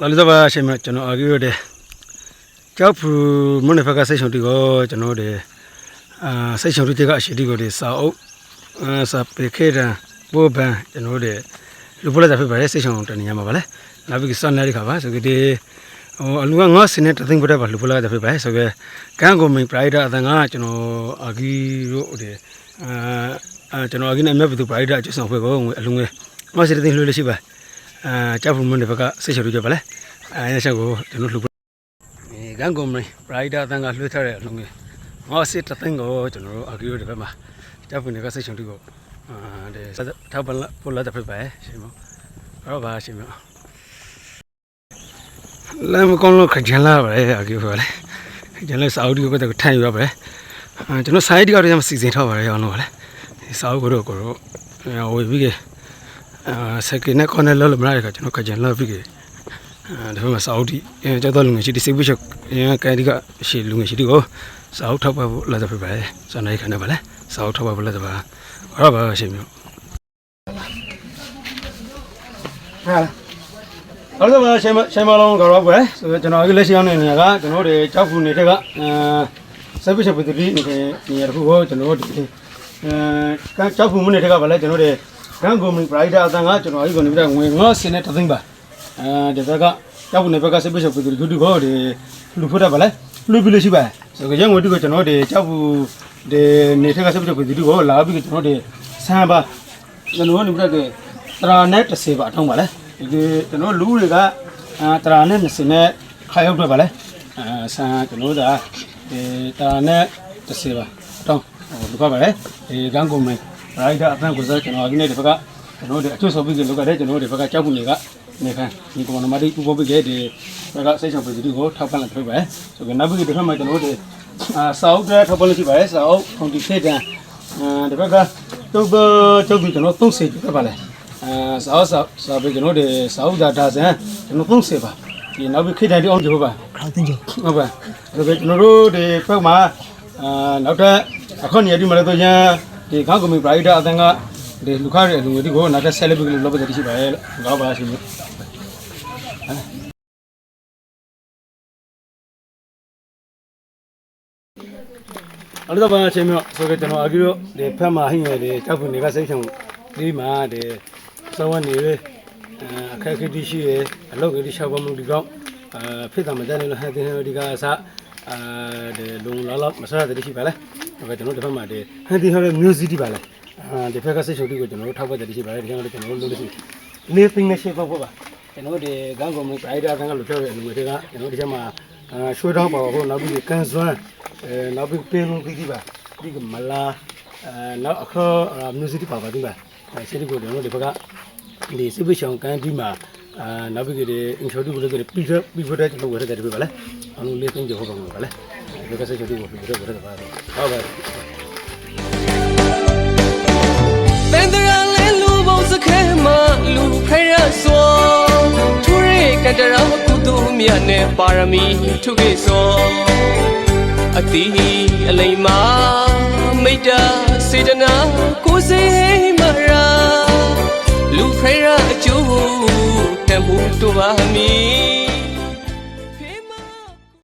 လာလို့တော့ပါရှင်မကျွန်တော်အာဂီရိုတဲ့ကြောက်ဖူမွန်းနေဖက်ကစိတ်ဆောင်တီကိုကျွန်တော်တဲ့အာစိတ်ဆောင်တီကအရှိတီကိုတဲ့စာအုပ်အာစာပေခေတံဘောဘန်ကျွန်တော်တဲ့လူပလက်တာဖြစ်ပါတယ်စိတ်ဆောင်တနေရမှာပါလေနောက်ပြီးစနေရခါပါဆိုကြတဲ့ဟိုအလူကငါစနေတသိန်းပြတဲ့ပါလူပလက်တာဖြစ်ပါတယ်ဆိုကြကန်ကိုမင်းပရိုက်တာအတန်ကကျွန်တော်အာဂီရိုတဲ့အာအာကျွန်တော်အာဂီနဲ့မြတ်ဘသူပရိုက်တာအကျဆောင်ဖွဲ့ကိုအလူငယ်ငါစနေတသိန်းလွှဲလို့ရှိပါ အာကြောက်ဖို့မွန်းတဲ့ဘက်ကစိတ်ချလို့ကြပါလေအဲရချက်ကိုကျွန်တော်လှူအဲဂန်ကုန်မင်းပရိုက်တာတန်ကလွှဲထားတဲ့အလုံးကြီးငေါစစ်တသိန်းကိုကျွန်တော်တို့အကီရိုတဲ့ဘက်မှာကြောက်ဖို့နေကစိတ်ချလို့ကိုအာတဲ့ထောက်ပံ့ပို့လာတဲ့ဖြစ်ပါရဲ့ရှင်မောအဲ့တော့ပါရှင်မောလမ်းမကောင်းလို့ခကြန်လာပါလေအကီရိုလေခကြန်လဲစာအုပ်ဒီဘက်ကိုထိုင်ရပါလေအာကျွန်တော်စာရေးဒီကတော့မစီစဉ်ထားပါလေအောင်လို့လေစာအုပ်ကိုတော့ကိုတော့ဝေပြီးက အာစက်ကနဲ့ကော်နယ်လောလို့မရတဲ့ခါကျွန်တော်ကကြံလောက်ပြီကေအာဒါပေမဲ့စာအုပ်ဒီအဲကျောက်တော်လူငယ်ရှိဒီစိတ်ဝိချက်အဲကန်ဒီကရှိလူငယ်ရှိဒီကိုစာအုပ်ထောက်ပံ့ဖို့လာတဲ့ဖြစ်ပါလေစနေခဏပါလေစာအုပ်ထောက်ပံ့ဖို့လာတဲ့ပါဟုတ်ပါရှင်မျိုးဟာအဲ့တော့ရှင်မရှင်မလုံးကတော့ပဲဆိုတော့ကျွန်တော်အခုလက်ရှိအောင်နေနေကကျွန်တော်တို့ကြောက်ဖူနေတဲ့ကအဲစိတ်ဝိချက်ပဒတိနေတဲ့နေရာတစ်ခုကိုကျွန်တော်တို့အဲကကြောက်ဖူမနေတဲ့ကပါလေကျွန်တော်တို့ ဂန်ကွန်မီပရိုက်တာအတန်ကကျွန်တော်ဒီကနေပြငွေငေါစင်းနဲ့တသိန်းပါအဲဒီဘက်ကကြောက်ကနေဘက်ကစစ်ပစ်ချက်ပြည်သူတို့ကိုဒီလူဖို့တာပါလေလူပြလို့ရှိပါဆိုကြငွေတူကကျွန်တော်ဒီကြောက်ဘူးဒီနေထက်ကစစ်ပစ်ချက်ပြည်သူကိုလာပြီးကျွန်တော်ဒီဆန်ပါကျွန်တော်နေပြတဲ့တရာနဲ့30ပါအထုံးပါလေဒီကျွန်တော်လူတွေကအာတရာနဲ့20နဲ့ခါရောက်တော့ပါလေအာဆန်ကျွန်တော်ဒါဒီတရာနဲ့30ပါအထုံးဟိုလူကပါလေဒီဂန်ကွန်မီ ရိုက်တာအပန်းကိုစားကျွန်တော်ဒီနေ့ဒီဘက်ကကျွန်တော်တို့အကျိုးဆော်ပြီးလုပ်ကြတယ်ကျွန်တော်တို့ဒီဘက်ကကြောက်မှုတွေကနေခံဒီကွန်မတီဥပပပြီးတဲ့ဒီဘက်ကစိတ်ဆောင်ပြည်သူကိုထောက်ပံ့လိုက်ဖြစ်ပါတယ်ဆိုတော့နောက်ပြီးဒီဘက်မှာကျွန်တော်တို့အာစာအုပ်တွေထောက်ပံ့လို့ရှိပါတယ်စာအုပ်ထုံတီခေတံအဲဒီဘက်ကတုပ်တုပ်ပြီးကျွန်တော်30ပြပါလဲအာစာအုပ်စာစာပြီးကျွန်တော်တို့စာအုပ်ဒါဒါဆန်ကျွန်တော်30ပါဒီနောက်ပြီးခေတံဒီအောင်ကြပါခေါင်းတင်ကြဟုတ်ပါဒါပေကျွန်တော်တို့ဒီဘက်မှာအာနောက်ထပ်အခုနေရာဒီမှာလည်းတော့ညာ ဒီကောင်းကွန်မီပရိုက်တာအတန်ကဒီလူခရတဲ့လူတွေဒီကိုနောက်ထပ်ဆက်လက်ပြီးလုပ်ပတ်တဲ့ရှိပါရဲ့လို့ငါပါရှင်လို့အဲ့တော့ဘာချင်းမျိုးဆိုကြကျွန်တော်အကြည့်တော့ဒီဖက်မှာဟင်းရတဲ့တောက်ဖွင့်တွေကစိတ်ဆောင်ဒီမှာဒီစောဝနေရအခက်အခဲတရှိရအလုပ်ကြီးရှောက်ပါမှုဒီကောက်အာဖြစ်တာမတဲ့လို့ဟဲ့တဲ့ဒီကစားအာဒီလုံလာလာမစားတဲ့ရှိပါလေ ဒါကျွန်တော်ဒီဖက်မှာဒီဟန်ဒီဟဲ့မျိုးစီတီပါလေအာဒီဖက်ကစိတ်ချုပ်တီကိုကျွန်တော်တို့ထောက်ပတ်တဲ့ရှိပါလေဒီကနေ့ကျွန်တော်တို့လုပ်လို့ရှိလေးသိန်းနဲ့ရှိပေါ့ပေါ့ပါကျွန်တော်ဒီဂန်ကွန်မူပရိုက်တာကလည်းပြောရတဲ့လူတွေကကျွန်တော်ဒီချက်မှာအာရွှေတောင်းပါဖို့နောက်ပြီးကန်စွမ်းအဲနောက်ပြီးပင်းလုံးပြီးဒီပါဒီကမလာအဲနောက်အခါမျိုးစီတီပါပါဒီပါအဲဒီကိုကျွန်တော်ဒီဘက်ကဒီစစ်ပချောင်းကန်ဒီမှာအာနောက်ပြီးကြတဲ့အင်ချော်တူကိုလည်းပြီးတော့ပြီးဖို့တဲ့လို့ဝရတဲ့ပြပါလေအလုံးလေးသိန်းကျော်ဟုတ်ပါမှာပါလေ ဒီကဆက်ချော်တူကိုပြီးတော့ဝရတဲ့ပါဟုတ်ပါပင်တရာလဲလူဘုံစခဲမှာလူဖရဆောသူရဲကတရာကုသိုလ်မြတ်နဲ့ပါရမီထုခေဆောအတိအလိမ္မာမိတ္တာစေတနာကိုစိမရာလူဖရအကျိုးတန်ဖို့တို့ပါမီ